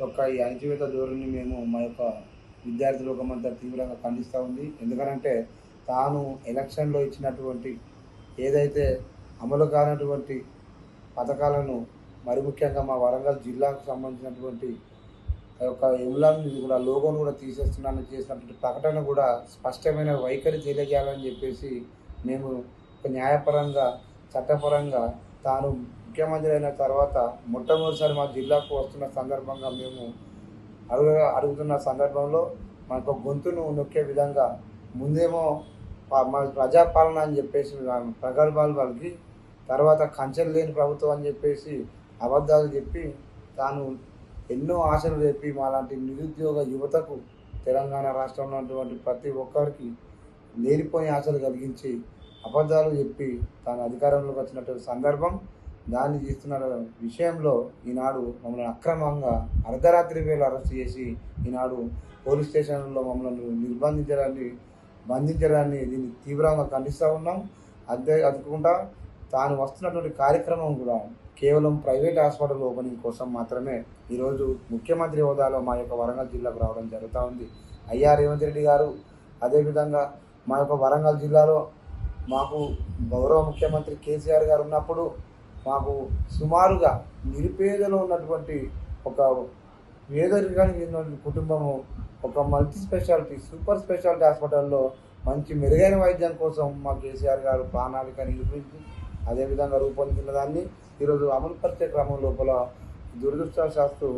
యొక్క ఈ అణచివేత ధోరణిని మేము మా యొక్క విద్యార్థి లోకమంతా తీవ్రంగా ఖండిస్తూ ఉంది. ఎందుకనంటే తాను ఎలక్షన్లో ఇచ్చినటువంటి ఏదైతే అమలు కానటువంటి పథకాలను మరి ముఖ్యంగా మా వరంగల్ జిల్లాకు సంబంధించినటువంటి ఆ యొక్క ఎమ్లాన్ని కూడా లోగోను కూడా తీసేస్తున్నానని చేసినటువంటి ప్రకటన కూడా స్పష్టమైన వైఖరి తెలియజేయాలని చెప్పేసి మేము ఒక న్యాయపరంగా చట్టపరంగా తాను ముఖ్యమంత్రి అయిన తర్వాత మొట్టమొదటిసారి మా జిల్లాకు వస్తున్న సందర్భంగా మేము అడుగు అడుగుతున్న సందర్భంలో మనకు గొంతును నొక్కే విధంగా ముందేమో మా మన ప్రజాపాలన అని చెప్పేసి ప్రగల్భాలు వాళ్ళకి తర్వాత కంచెలు లేని ప్రభుత్వం అని చెప్పేసి అబద్ధాలు చెప్పి తాను ఎన్నో ఆశలు చెప్పి మాలాంటి నిరుద్యోగ యువతకు తెలంగాణ రాష్ట్రంలో ఉన్నటువంటి ప్రతి ఒక్కరికి లేనిపోని ఆశలు కలిగించి అబద్ధాలు చెప్పి తాను అధికారంలోకి వచ్చినటువంటి సందర్భం. దాన్ని చేస్తున్న విషయంలో ఈనాడు మమ్మల్ని అక్రమంగా అర్ధరాత్రి వేళ అరెస్ట్ చేసి ఈనాడు పోలీస్ స్టేషన్లో మమ్మల్ని నిర్బంధించడాన్ని బంధించడాన్ని దీన్ని తీవ్రంగా ఖండిస్తూ ఉన్నాం. అంతే అందుకుండా తాను వస్తున్నటువంటి కార్యక్రమం కూడా కేవలం ప్రైవేట్ హాస్పిటల్ ఓపెనింగ్ కోసం మాత్రమే ఈరోజు ముఖ్యమంత్రి హోదాలో మా యొక్క వరంగల్ జిల్లాకు రావడం జరుగుతూ ఉంది. అయ్యా రేవంత్ రెడ్డి గారు అదేవిధంగా మా యొక్క వరంగల్ జిల్లాలో మాకు గౌరవ ముఖ్యమంత్రి కేసీఆర్ గారు ఉన్నప్పుడు మాకు సుమారుగా నిరుపేదలో ఉన్నటువంటి ఒక పేదరికానికి చెందిన కుటుంబము ఒక మల్టీ స్పెషాలిటీ సూపర్ స్పెషాలిటీ హాస్పిటల్లో మంచి మెరుగైన వైద్యం కోసం మా కేసీఆర్ గారు ప్రణాళిక నిరూపించి అదేవిధంగా రూపొందించిన దాన్ని ఈరోజు అమలు పరిచే క్రమం లోపల దురదృష్టవశాస్తు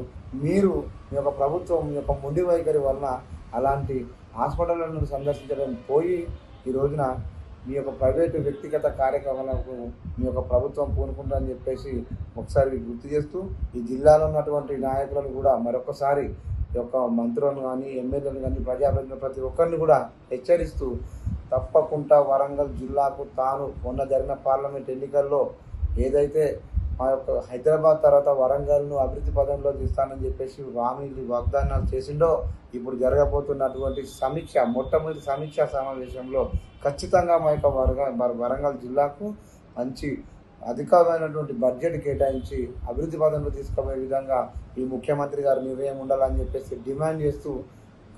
మీరు మీ యొక్క ప్రభుత్వం మీ యొక్క మొండి వైఖరి వలన అలాంటి హాస్పిటళ్ళను సందర్శించడం పోయి ఈ రోజున మీ యొక్క ప్రైవేటు వ్యక్తిగత కార్యక్రమాలకు మీ యొక్క ప్రభుత్వం పూనుకుంటుందని చెప్పేసి ఒకసారి గుర్తు చేస్తూ ఈ జిల్లాలో ఉన్నటువంటి నాయకులను కూడా మరొకసారి యొక్క మంత్రులను కానీ ఎమ్మెల్యేలను కానీ ప్రజాప్రతినిధులు ప్రతి ఒక్కరిని కూడా హెచ్చరిస్తూ తప్పకుండా వరంగల్ జిల్లాకు తాను మొన్న జరిగిన పార్లమెంట్ ఎన్నికల్లో ఏదైతే మా యొక్క హైదరాబాద్ తర్వాత వరంగల్ను అభివృద్ధి పదంలో తీస్తానని చెప్పేసి హామీలు వాగ్దానాలు చేసిండో ఇప్పుడు జరగబోతున్నటువంటి సమీక్ష మొట్టమొదటి సమీక్ష సమావేశంలో ఖచ్చితంగా మా యొక్క వరంగల్ వరంగల్ జిల్లాకు మంచి అధికమైనటువంటి బడ్జెట్ కేటాయించి అభివృద్ధి పదంలో తీసుకుపోయే విధంగా ఈ ముఖ్యమంత్రి గారు నిర్ణయం ఉండాలని చెప్పేసి డిమాండ్ చేస్తూ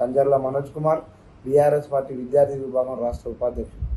కంజర్ల మనోజ్ కుమార్ బీఆర్ఎస్ పార్టీ విద్యార్థి విభాగం రాష్ట్ర ఉపాధ్యక్షుడు.